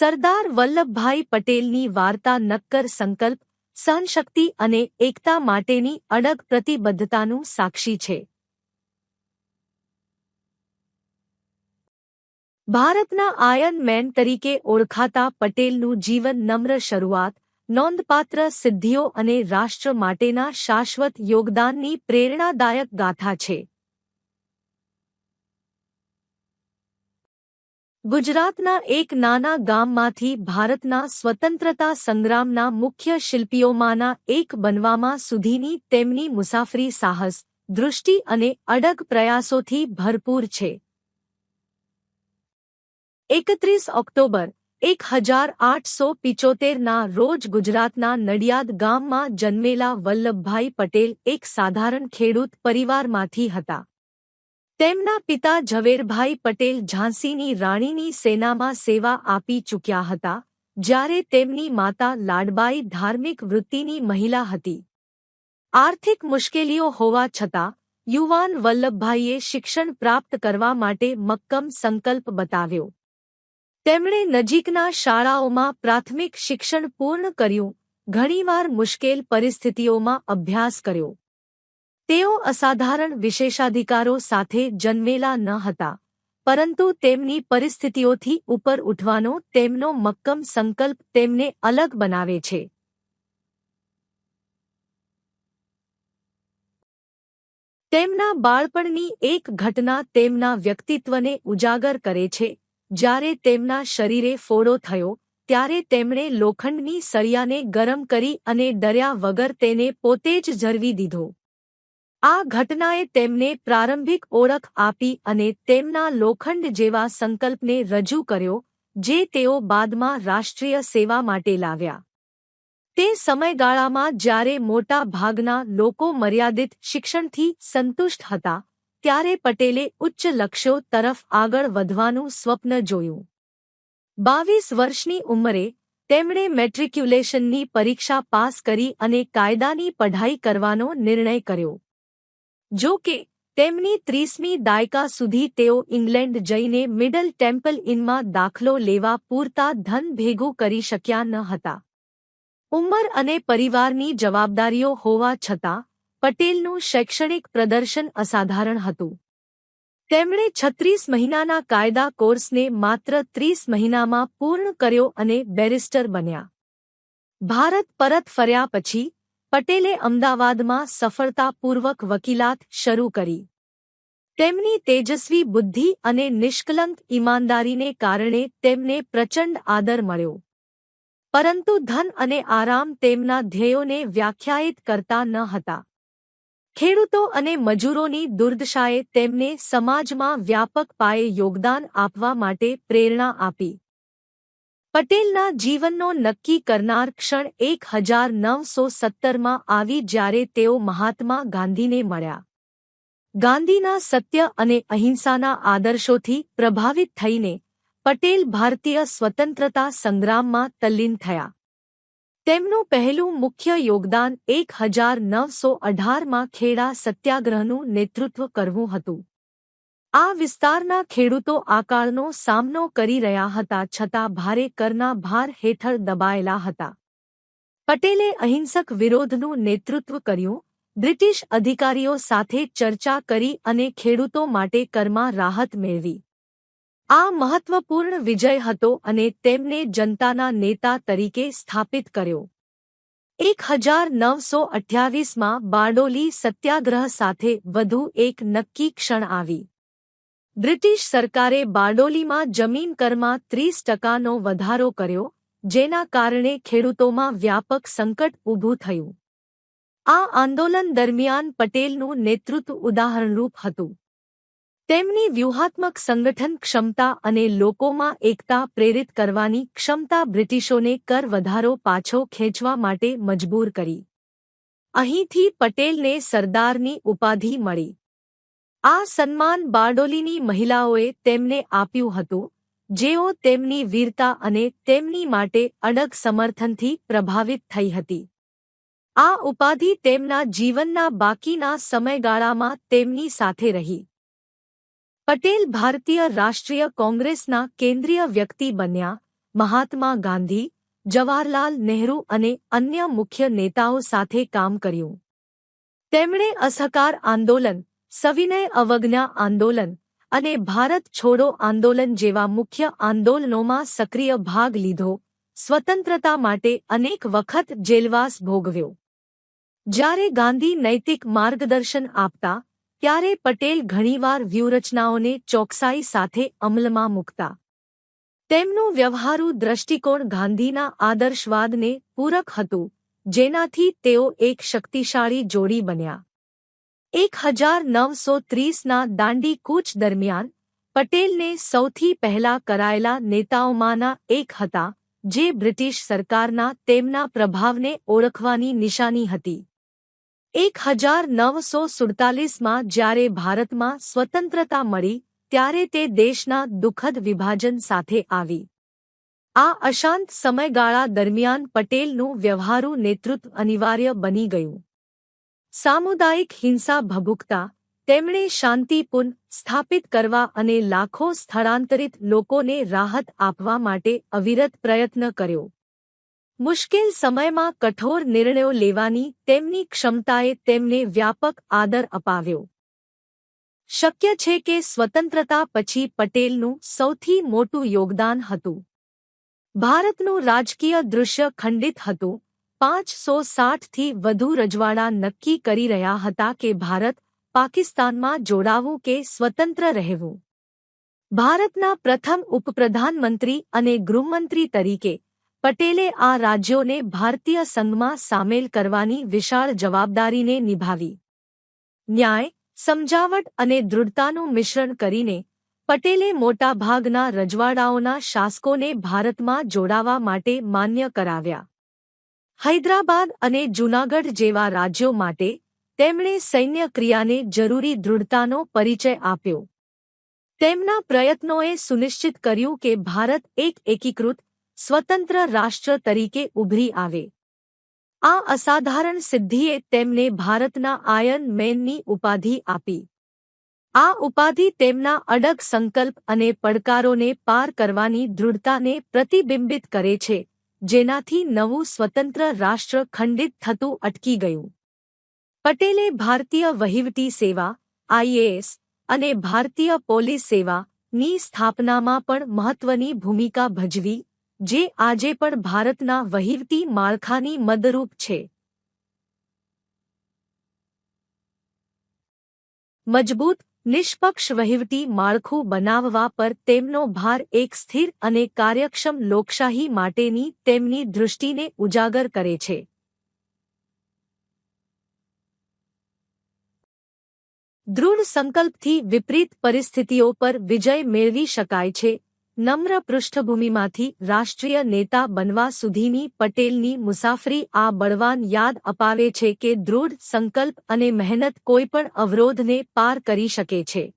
સરદાર વલ્લભભાઈ પટેલની વાર્તા નક્કર સંકલ્પ, સહનશક્તિ અને એકતા માટેની અડગ પ્રતિબદ્ધતાનું સાક્ષી છે. ભારતના આયન મેન તરીકે ઓળખાતા પટેલનું જીવન નમ્ર શરૂઆત, નોંધપાત્ર સિદ્ધિઓ અને રાષ્ટ્ર માટેના શાશ્વત યોગદાનની પ્રેરણાદાયક ગાથા છે. ગુજરાતના એક નાના ગામમાંથી ભારતના સ્વતંત્રતા સંગ્રામના મુખ્ય શિલ્પીઓમાંના એક બનવામાં સુધીની તેમની મુસાફરી સાહસ, દૃષ્ટિ અને અડગ પ્રયાસોથી ભરપૂર છે. એકત્રીસ ઓક્ટોબર એક હજાર આઠસો પિચોતેરના રોજ ગુજરાતના નડિયાદ ગામમાં જન્મેલા વલ્લભભાઈ પટેલ એક સાધારણ ખેડૂત પરિવારમાંથી હતા. તેમના પિતા ઝવેરભાઈ પટેલ ઝાંસીની રાણીની સેનામાં સેવા આપી ચૂક્યા હતા, જ્યારે તેમની માતા લાડબાઈ ધાર્મિક વૃત્તિની મહિલા હતી. આર્થિક મુશ્કેલીઓ હોવા છતાં, યુવાન વલ્લભભાઈએ શિક્ષણ પ્રાપ્ત કરવા માટે મક્કમ સંકલ્પ બતાવ્યો. તેમણે નજીકના શાળાઓમાં પ્રાથમિક શિક્ષણ પૂર્ણ કર્યું, ઘણીવાર મુશ્કેલ પરિસ્થિતિઓમાં અભ્યાસ કર્યો. તેઓ અસાધારણ વિશેષાધિકારો સાથે જન્મેલા ન હતા, પરંતુ તેમની પરિસ્થિતિઓથી ઉપર ઉઠવાનો તેમનો મક્કમ સંકલ્પ તેમને અલગ બનાવે છે. તેમના બાળપણની એક ઘટના તેમના વ્યક્તિત્વને ઉજાગર કરે છે. જ્યારે તેમના શરીરે ફોડો થયો, ત્યારે તેમણે લોખંડની સળિયાને ગરમ કરી અને ડર્યા વગર તેને પોતે જ ઝરવી દીધો. આ ઘટનાએ તેમને પ્રારંભિક ઓળખ આપી અને તેમના લોખંડ જેવા સંકલ્પને રજૂ કર્યો, જે તેઓ બાદમાં રાષ્ટ્રીય સેવા માટે લાવ્યા. તે સમયગાળામાં જ્યારે મોટા ભાગના લોકો મર્યાદિત શિક્ષણથી સંતુષ્ટ હતા, ત્યારે પટેલે ઉચ્ચ લક્ષ્યો તરફ આગળ વધવાનું સ્વપ્ન જોયું. બાવીસ વર્ષની ઉંમરે, તેમણે મેટ્રિક્યુલેશનની પરીક્ષા પાસ કરી અને કાયદાની પઢાઈ કરવાનો નિર્ણય કર્યો. જો કે, તેમની ત્રીસમી દાયકા સુધી તેઓ ઇંગ્લેન્ડ જઈને મિડલ ટેમ્પલ ઇનમાં દાખલો લેવા પૂરતા ધન ભેગું કરી શક્યા ન હતા. ઉંમર અને પરિવારની જવાબદારીઓ હોવા છતાં, પટેલનું શૈક્ષણિક પ્રદર્શન અસાધારણ હતું. તેમણે છત્રીસ મહિનાના કાયદા કોર્સને માત્ર ત્રીસ મહિનામાં પૂર્ણ કર્યો અને બેરિસ્ટર બન્યા. ભારત પરત ફર્યા પછી પટેલે અમદાવાદમાં સફળતાપૂર્વક વકીલાત શરૂ કરી. તેમની તેજસ્વી બુદ્ધિ અને નિષ્કલંક ઈમાનદારીને કારણે તેમને પ્રચંડ આદર મળ્યો. પરંતુ ધન અને આરામ તેમના ધ્યેયોને વ્યાખ્યાયિત કરતા ન હતા. ખેડૂતો અને મજૂરોની દુર્દશાએ તેમને સમાજમાં વ્યાપક પાયે યોગદાન આપવા માટે પ્રેરણા આપી. પટેલના જીવનનો નક્કી કરનાર ક્ષણ એક હજાર નવસો સત્તરમાં આવી જ્યારે તેઓ મહાત્મા ગાંધીને મળ્યા. ગાંધીના સત્ય અને અહિંસાના આદર્શોથી પ્રભાવિત થઈને પટેલ ભારતીય સ્વતંત્રતા સંગ્રામમાં તલ્લીન થયા. તેમનું પહેલું મુખ્ય યોગદાન એક હજાર નવસો અઢારમાં ખેડા સત્યાગ્રહનું નેતૃત્વ કરવું હતું. આ વિસ્તારના ખેડૂતો આકારનો સામનો કરી રહ્યા હતા છતાં ભારે કરના ભાર હેઠળ દબાયેલા હતા. પટેલે અહિંસક વિરોધનું નેતૃત્વ કર્યું. બ્રિટિશ અધિકારીઓ સાથે ચર્ચા કરી અને ખેડૂતો માટે કરમાં રાહત મેળવી. આ મહત્વપૂર્ણ વિજય હતો અને તેમને જનતાના નેતા તરીકે સ્થાપિત કર્યો. એક હજાર નવસો અઠ્યાવીસમાં બારડોલી સત્યાગ્રહ સાથે વધુ એક નક્કી ક્ષણ આવી. બ્રિટિશ સરકારે બારડોલીમાં જમીન કરમાં ત્રીસ ટકાનો વધારો કર્યો, જેના કારણે ખેડૂતોમાં વ્યાપક સંકટ ઊભું થયું. આ આંદોલન દરમિયાન પટેલનું નેતૃત્વ ઉદાહરણરૂપ હતું. તેમની વ્યૂહાત્મક સંગઠન ક્ષમતા અને લોકોમાં એકતા પ્રેરિત કરવાની ક્ષમતા બ્રિટિશોને કર વધારો પાછો ખેંચવા માટે મજબૂર કરી. અહીંથી પટેલને સરદારની ઉપાધિ મળી. આ સન્માન બારડોલીની મહિલાઓએ તેમને આપ્યું હતું, જેઓ તેમની વીરતા અને તેમની માટે અડગ સમર્થનથી પ્રભાવિત થઈ હતી. આ ઉપાધિ તેમના જીવનના બાકીના સમયગાળામાં તેમની સાથે રહી. પટેલ ભારતીય રાષ્ટ્રીય કોંગ્રેસના કેન્દ્રીય વ્યક્તિ બન્યા, મહાત્મા ગાંધી, જવાહરલાલ નહેરુ અને અન્ય મુખ્ય નેતાઓ સાથે કામ કર્યું. તેમણે અસહકાર આંદોલન સવિનય અવજ્ઞા આંદોલન અને ભારત છોડો આંદોલન જેવા મુખ્ય આંદોલનોમાં સક્રિય ભાગ લીધો. સ્વતંત્રતા માટે અનેક વખત જેલવાસ ભોગવ્યો. જ્યારે ગાંધી નૈતિક માર્ગદર્શન આપતા, ત્યારે પટેલ ઘણીવાર વ્યૂહરચનાઓને ચોકસાઈ સાથે અમલમાં મૂકતા. તેમનું વ્યવહારુ દ્રષ્ટિકોણ ગાંધીના આદર્શવાદને પૂરક હતું, જેનાથી તેઓ એક શક્તિશાળી જોડી બન્યા. એક હજાર નવસો ત્રીસના દાંડી કૂચ દરમિયાન પટેલને સૌથી પહેલા કરાયેલા નેતાઓમાંના એક હતા, જે બ્રિટિશ સરકારના તેમના પ્રભાવને ઓળખવાની નિશાની હતી. એક હજાર નવસો સુડતાલીસમાં જ્યારે ભારતમાં સ્વતંત્રતા મળી, ત્યારે તે દેશના દુઃખદ વિભાજન સાથે આવી. આ અશાંત સમયગાળા દરમિયાન પટેલનું વ્યવહારુ નેતૃત્વ અનિવાર્ય બની ગયું. સામુદાયિક હિંસા ભભૂકતા, તેમણે શાંતિપુન સ્થાપિત કરવા અને લાખો સ્થળાંતરિત લોકોને રાહત આપવા માટે અવિરત પ્રયત્ન કર્યો. મુશ્કેલ સમયમાં કઠોર નિર્ણયો લેવાની તેમની ક્ષમતાએ તેમને વ્યાપક આદર અપાવ્યો. શક્ય છે કે સ્વતંત્રતા પછી પટેલનું સૌથી મોટું યોગદાન હતું. ભારતનું રાજકીય દૃશ્ય ખંડિત હતું. પાંચસો સાઠથી વધુ રજવાડા નક્કી કરી રહ્યા હતા કે ભારત પાકિસ્તાનમાં જોડાવું કે સ્વતંત્ર રહેવું. ભારતના પ્રથમ ઉપપ્રધાનમંત્રી અને ગૃહમંત્રી તરીકે પટેલે આ રાજ્યોને ભારતીય સંઘમાં સામેલ કરવાની વિશાળ જવાબદારીને નિભાવી. ન્યાય, સમજાવટ અને દૃઢતાનું મિશ્રણ કરીને પટેલે મોટાભાગના રજવાડાઓના શાસકોને ભારતમાં જોડાવા માટે માન્ય કરાવ્યા. હૈદરાબાદ અને જૂનાગઢ જેવા રાજ્યો માટે તેમણે સૈન્ય ક્રિયાને જરૂરી દૃઢતાનો પરિચય આપ્યો. તેમના પ્રયત્નોએ સુનિશ્ચિત કર્યું કે ભારત એક એકીકૃત, સ્વતંત્ર રાષ્ટ્ર તરીકે ઉભરી આવે. આ અસાધારણ સિદ્ધિએ તેમને ભારતના આયન મેનની ઉપાધિ આપી. આ ઉપાધિ તેમના અડગ સંકલ્પ અને પડકારોને પાર કરવાની દૃઢતાને પ્રતિબિંબિત કરે છે. જેનાથી નવું સ્વતંત્ર રાષ્ટ્ર ખંડિત થતું અટકી ગયું. પટેલે ભારતીય વહીવટી સેવા આઈએએસ અને ભારતીય પોલીસ સેવાની સ્થાપનામાં પણ મહત્વની ભૂમિકા ભજવી, જે આજે પણ ભારતના વહીવટી માળખાની મદરૂપ છે. મજબૂત નિષ્પક્ષ વહીવટી માળખું બનાવવા પર તેમનો ભાર એક સ્થિર અને કાર્યક્ષમ લોકશાહી માટેની તેમની દૃષ્ટિને ઉજાગર કરે છે. દૃઢ સંકલ્પથી વિપરીત પરિસ્થિતિઓ પર વિજય મેળવી શકાય છે. નમ્ર પૃષ્ઠભૂમિમાંથી રાષ્ટ્રીય નેતા બનવા સુધીની પટેલની મુસાફરી આ બળવાન યાદ અપાવે છે કે દૃઢ સંકલ્પ અને મહેનત કોઈપણ અવરોધને પાર કરી શકે છે.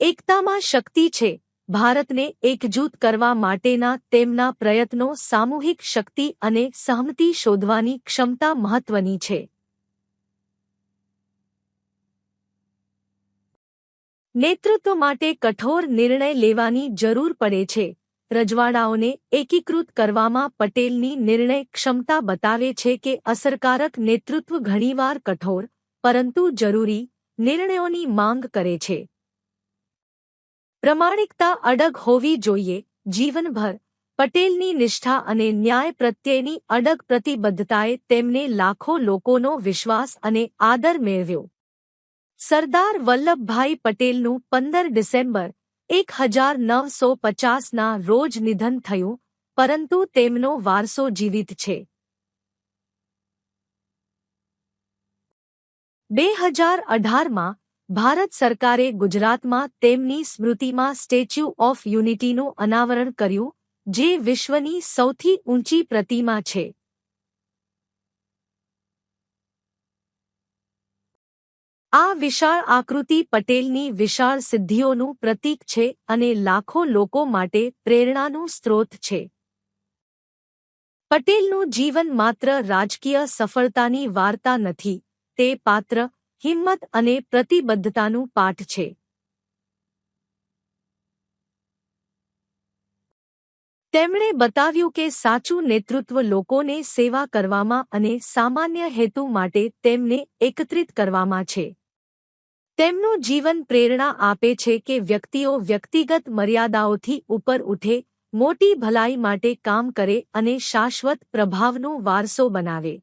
એકતામાં શક્તિ છે. ભારતને એકજૂથ કરવા માટેના તેમના પ્રયત્નો સામૂહિક શક્તિ અને સહમતિ શોધવાની ક્ષમતા મહત્વની છે. નેતૃત્વ માટે કઠોર નિર્ણય લેવાની જરૂર પડે છે. રજવાડાઓને એકીકૃત કરવામાં પટેલની નિર્ણય ક્ષમતા બતાવે છે કે અસરકારક નેતૃત્વ ઘણીવાર કઠોર, પરંતુ જરૂરી નિર્ણયોની માંગ કરે છે. પ્રમાણિકતા અડગ હોવી જોઈએ. જીવનભર પટેલની નિષ્ઠા અને ન્યાય પ્રત્યેની અડગ પ્રતિબદ્ધતાએ તેમને લાખો લોકોનો વિશ્વાસ અને આદર મેળવ્યો. સરદાર વલ્લભભાઈ પટેલનું પંદર ડિસેમ્બર, એક હજાર નવસો પચાસના રોજ નિધન થયું, પરંતુ તેમનો વારસો જીવિત છે. બે હજાર અઢારમાં, ભારત સરકારે ગુજરાતમાં તેમની સ્મૃતિમાં સ્ટેચ્યુ ઓફ યુનિટીનું અનાવરણ કર્યું, જે વિશ્વની સૌથી ઊંચી પ્રતિમા છે. આ વિશાળ આકૃતિ પટેલની વિશાળ સિદ્ધિઓનું પ્રતીક છે અને લાખો લોકો માટે પ્રેરણાનું સ્ત્રોત છે. પટેલનું જીવન માત્ર રાજકીય સફળતાની વાર્તા નથી, તે પાત્ર, હિંમત અને પ્રતિબદ્ધતાનું પાઠ છે. તેમણે બતાવ્યું કે સાચું નેતૃત્વ લોકોને સેવા કરવામાં અને સામાન્ય હેતુ માટે તેમને એકત્રિત કરવામાં છે. તેમનું જીવન પ્રેરણા આપે છે કે વ્યક્તિઓ વ્યક્તિગત મર્યાદાઓથી ઉપર ઉઠે, મોટી ભલાઈ માટે કામ કરે અને શાશ્વત પ્રભાવનો વારસો બનાવે.